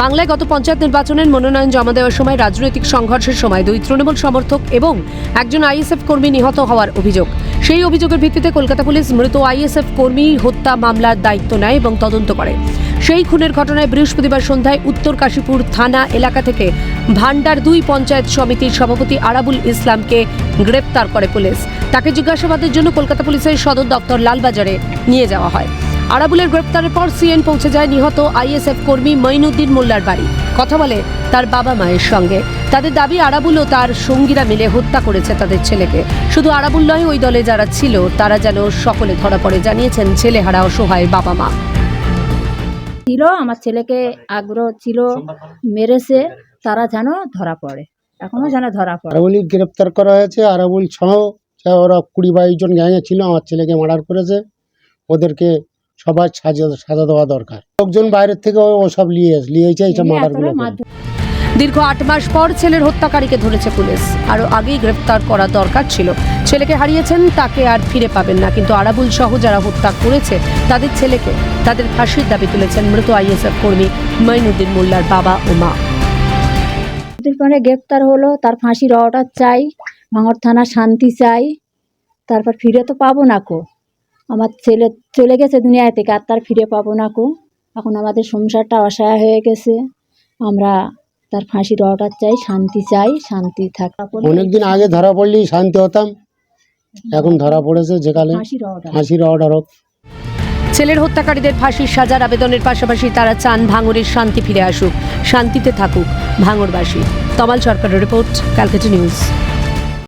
বাংলায় গত পঞ্চায়েত নির্বাচনের মনোনয়ন জমা দেওয়ার সময় রাজনৈতিক সংঘর্ষের সময় দুই তৃণমূল সমর্থক এবং একজন আইএসএফ কর্মী নিহত হওয়ার অভিযোগ। সেই অভিযোগের ভিত্তিতে কলকাতা পুলিশ মৃত আইএসএফ কর্মী হত্যা মামলার দায়িত্ব নেয় এবং তদন্ত করে। সেই খুনের ঘটনায় বৃহস্পতিবার সন্ধ্যায় উত্তর কাশীপুর থানা এলাকা থেকে ভান্ডার দুই পঞ্চায়েত সমিতির সভাপতি আরাবুল ইসলামকে গ্রেপ্তার করে পুলিশ। তাকে জিজ্ঞাসাবাদের জন্য কলকাতা পুলিশের সদর দপ্তর লালবাজারে নিয়ে যাওয়া হয়। আরাবুলের গ্রেপ্তারের পর সিএন পৌঁছে যায় নিহত আইএসএফ কর্মী মঈনুদ্দিন মোল্লার বাড়ি। কথা বলে তার বাবা মায়ের সঙ্গে। তাদের দাবি আরাবুল ও তার সঙ্গীরা মিলে হত্যা করেছে তাদের ছেলেকে। শুধু আরাবুল নয় ওই দলে যারা ছিল তারা যেন সকলে ধরা পড়ে জানিয়েছেন ছেলেহারা অসহায় বাবা মা। ছিল আমার ছেলেকে আগ্রহ ছিল মেরেছে তারা যেন ধরা পড়ে। এখনও যেন ধরা পড়ে। আরাবুলি গ্রেপ্তার করা হয়েছে। আরাবুল সহ ওরা কুড়ি বাইশ জন গ্যাংয়ে ছিল আমার ছেলেকে মার্ডার করেছে। ওদেরকে সবার সাজা সাজা দেওয়া দরকার। লোকজন বাইরের থেকে ও- ওসব নিয়ে নিয়েছে এইসব এমনি মার্ডারগুলো এতটা করে। মারধর। দীর্ঘ আট মাস পর ছেলের হত্যাকারীকে ধরেছে পুলিশ। আরও আগেই গ্রেফতার করা দরকার ছিল। ছেলেকে হারিয়েছেন তাকে আর ফিরে পাবেন না। কিন্তু আরাবুল সহ যারা হত্যা করেছে তাদের ছেলেকে তাদের ফাঁসির দাবি তুলেছেন মৃত আইএসএফ কর্মী মঈনুদ্দিন মোল্লার বাবা ও মা। পরে গ্রেপ্তার হলো তার ফাঁসির অর্ডার চাই ভাঙর থানা শান্তি চাই তারপর ফিরে তো পাবো না কো। আমার ছেলে চলে গেছে দুনিয়া থেকে আর তার ফিরে পাবো না কো। এখন আমাদের সংসারটা অসহায় হয়ে গেছে। আমরা তার ফাঁসির অর্ডার চাই শান্তি চাই শান্তি থাকা। অনেকদিন আগে ধরা পড়লেই শান্তি হতাম এখন ধরা পড়েছে যেখানে ফাঁসির অর্ডার। ফাঁসির অর্ডার হোক। ছেলের হত্যাকারীদের ফাঁসির সাজার আবেদনের পাশাপাশি তারা চান ভাঙরের শান্তি ফিরে আসুক শান্তিতে থাকুক ভাঙরবাসী। তমাল সরকারের রিপোর্ট ক্যালকাটা নিউজ।